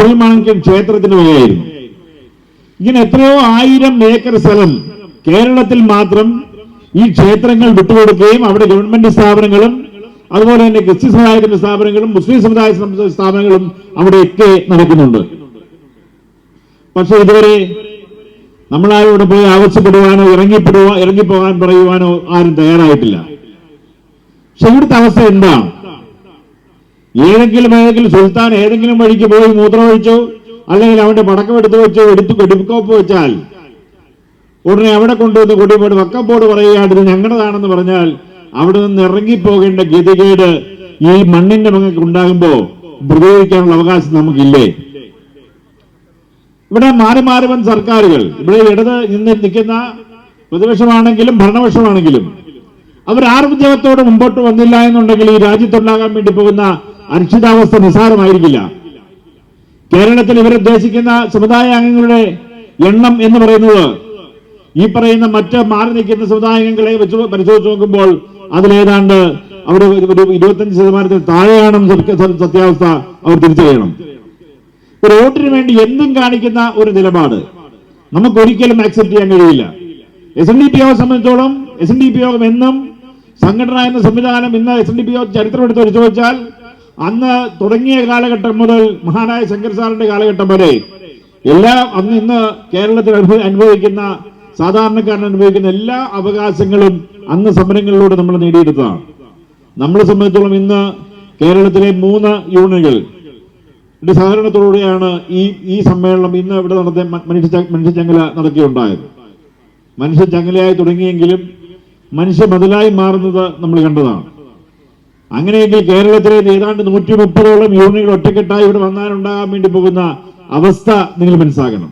കുഴൽമാണിക്യം ക്ഷേത്രത്തിന് വകയായിരുന്നു ഇങ്ങനെ എത്രയോ ആയിരം ഏക്കർ സ്ഥലം കേരളത്തിൽ മാത്രം ഈ ക്ഷേത്രങ്ങൾ വിട്ടുകൊടുക്കുകയും അവിടെ ഗവൺമെന്റ് സ്ഥാപനങ്ങളും അതുപോലെ തന്നെ ക്രിസ്ത്യൻ സമുദായത്തിന്റെ സ്ഥാപനങ്ങളും മുസ്ലിം സമുദായ സ്ഥാപനങ്ങളും അവിടെയൊക്കെ നടക്കുന്നുണ്ട്. പക്ഷെ ഇതുവരെ നമ്മളാരോട് പോയി ആവശ്യപ്പെടുവാനോ ഇറങ്ങിപ്പെടുവാ ഇറങ്ങിപ്പോകാൻ പറയുവാനോ ആരും തയ്യാറായിട്ടില്ല. പക്ഷെ ഇവിടുത്തെ അവസ്ഥ എന്താണ് ഏതെങ്കിലും ഏതെങ്കിലും സുൽത്താൻ ഏതെങ്കിലും വഴിക്ക് പോയി മൂത്രമൊഴിച്ചോ അല്ലെങ്കിൽ അവന്റെ പടക്കം എടുത്തു വെച്ചോ? എടുത്തു വെടിക്കോപ്പ് വെച്ചാൽ? ഉടനെ അവിടെ കൊണ്ടുവന്ന് കൊടിപോട് വക്കപ്പോട് പറയുകയാണ് ഇത് ഞങ്ങളുടേതാണെന്ന് പറഞ്ഞാൽ അവിടെ നിന്ന് ഇറങ്ങിപ്പോകേണ്ട ഗതികേട് ഈ മണ്ണിന്റെ മകൾക്ക് ഉണ്ടാകുമ്പോ പ്രതികരിക്കാനുള്ള അവകാശം നമുക്കില്ലേ? ഇവിടെ മാറി മാറി വൻ സർക്കാരുകൾ ഇവിടെ ഇടത് നിന്ന് നിൽക്കുന്ന പ്രതിപക്ഷമാണെങ്കിലും ഭരണപക്ഷമാണെങ്കിലും അവർ ആർജവത്തോടെ മുമ്പോട്ട് വന്നില്ല എന്നുണ്ടെങ്കിൽ ഈ രാജ്യത്തുണ്ടാകാൻ വേണ്ടി പോകുന്ന അനിശ്ചിതാവസ്ഥ നിസ്സാരമായിരിക്കില്ല. കേരളത്തിൽ ഇവരുദ്ദേശിക്കുന്ന സമുദായ അംഗങ്ങളുടെ എണ്ണം എന്ന് പറയുന്നത് ഈ പറയുന്ന മറ്റ് മാറി നിൽക്കുന്ന സമുദായ അംഗങ്ങളെ വെച്ച് പരിശോധിച്ച് നോക്കുമ്പോൾ അതിലേതാണ്ട് അവിടെ ഒരു- ഇരുപത്തഞ്ച് ശതമാനത്തിൽ താഴെയാണെന്ന് സത്യ- സത്യാവസ്ഥ അവർ തിരിച്ചറിയണം ഒരു വോട്ടിന് വേണ്ടി എന്തും കാണിക്കുന്ന ഒരു നിലപാട് നമുക്ക് ഒരിക്കലും ആക്സെപ്റ്റ് ചെയ്യാൻ കഴിയില്ല. എസ് എൻ ഡി പി യോഗം സംബന്ധിച്ചോളം എസ് എൻ ഡി പി യോഗം എന്നും സംഘടന എന്ന സംവിധാനം ഇന്ന് എസ് എൻ ഡി പി യോഗം ചരിത്രം എടുത്ത് പരിശോധിച്ചാൽ അന്ന് തുടങ്ങിയ കാലഘട്ടം മുതൽ മഹാനായ ശങ്കർ സാറിന്റെ കാലഘട്ടം വരെ എല്ലാ അന്ന് ഇന്ന് കേരളത്തിൽ അനുഭവ- അനുഭവിക്കുന്ന സാധാരണക്കാരൻ അനുഭവിക്കുന്ന എല്ലാ അവകാശങ്ങളും അന്ന് സമരങ്ങളിലൂടെ നമ്മൾ നേടിയെടുത്തതാണ്. നമ്മളെ സംബന്ധിച്ചോളം ഇന്ന് കേരളത്തിലെ മൂന്ന് യൂണിയനുകൾ സഹകരണത്തോടുകൂടിയാണ് ഈ ഈ സമ്മേളനം ഇന്ന് ഇവിടെ നടത്തിയ മനുഷ്യ മനുഷ്യചങ്ങല നടക്കുകയുണ്ടായത് മനുഷ്യ ചങ്ങലയായി തുടങ്ങിയെങ്കിലും മനുഷ്യ മതിലായി മാറുന്നത് നമ്മൾ കണ്ടതാണ്. അങ്ങനെയെങ്കിൽ കേരളത്തിലെ ഏതാണ്ട് നൂറ്റി മുപ്പതോളം യൂണിയനുകൾ ഒറ്റക്കെട്ടായി ഇവിടെ വന്നാലുണ്ടാകാൻ വേണ്ടി പോകുന്ന അവസ്ഥ നിങ്ങൾ മനസ്സിലാക്കണം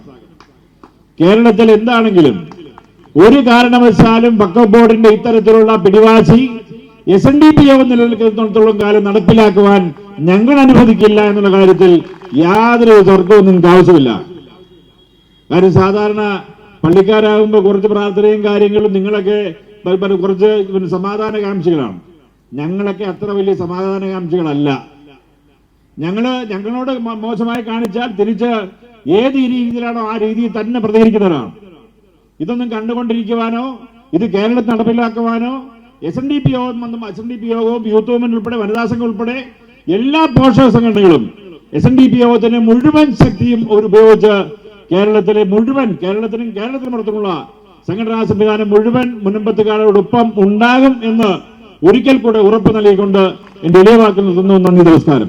കേരളത്തിൽ എന്താണെങ്കിലും ഒരു കാരണവശാലും വക്കഫ് ബോർഡിന്റെ ഇത്തരത്തിലുള്ള പിടിവാശി എസ് എൻ ഡി പി യോഗം നിലനിൽക്കുന്നിടത്തോളം കാലം നടപ്പിലാക്കുവാൻ ഞങ്ങൾ അനുവദിക്കില്ല എന്നുള്ള കാര്യത്തിൽ യാതൊരു തർക്കവും നിങ്ങൾക്ക് ആവശ്യമില്ല. കാര്യം സാധാരണ പള്ളിക്കാരാകുമ്പോൾ കുറച്ച് പ്രാർത്ഥനയും കാര്യങ്ങളും നിങ്ങളൊക്കെ കുറച്ച് സമാധാന സമാധാനകാംക്ഷികളാണ് ഞങ്ങളൊക്കെ അത്ര വലിയ സമാധാനകാംക്ഷികളല്ല. ഞങ്ങൾ ഞങ്ങളോട് മോശമായി കാണിച്ചാൽ തിരിച്ച് ഏത് രീതിയിലാണോ ആ രീതിയിൽ തന്നെ പ്രതികരിക്കുന്നവരാണ്. ഇതൊന്നും കണ്ടുകൊണ്ടിരിക്കുവാനോ ഇത് കേരളത്തിൽ നടപ്പിലാക്കുവാനോ S N D P Yogam S N D P യോഗവും യൂത്ത് മൂവ്മെന്റ് ഉൾപ്പെടെ വനിതാ സംഘം ഉൾപ്പെടെ എല്ലാ പോഷക സംഘടനകളും എസ് എൻ ഡി പി യോഗത്തിന് മുഴുവൻ ശക്തിയും ഉപയോഗിച്ച് കേരളത്തിലെ മുഴുവൻ കേരളത്തിനും കേരളത്തിനും പുറത്തുമുള്ള സംഘടനാ സംവിധാനം മുഴുവൻ മുൻപത്തുകാരോടൊപ്പം ഉണ്ടാകും എന്ന് ഒരിക്കൽ കൂടെ ഉറപ്പ് നൽകിക്കൊണ്ട് എന്റെ ഇളയവാക്കിൽ വാക്കിൽ നന്ദി നമസ്കാരം.